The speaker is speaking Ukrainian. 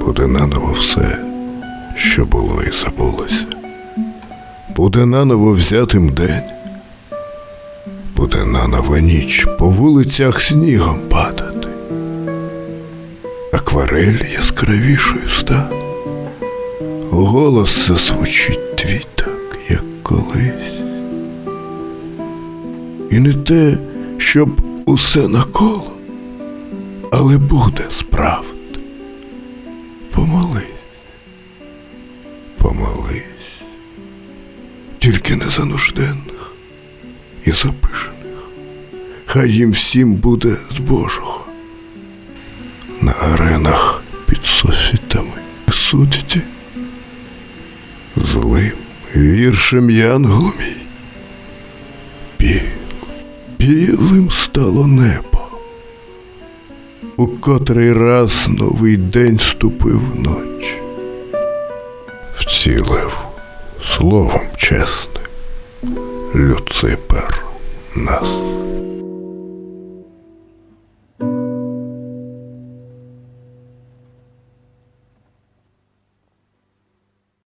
буде наново все, що було і забулося. Буде наново взятим день, буде наново ніч по вулицях снігом падати. Акварель яскравішою стане, голос зазвучить твій так, як колись. І не те, щоб усе наколо, але буде справді. Помолись, помолись, тільки не за нужденних і запишених. Хай їм всім буде з Божого. На аренах під софітами судді злим віршем янгол мій. Біл, білим стало небо. У котрий раз новий день ступив в ноч. Вцілив словом чесним Люципер нас.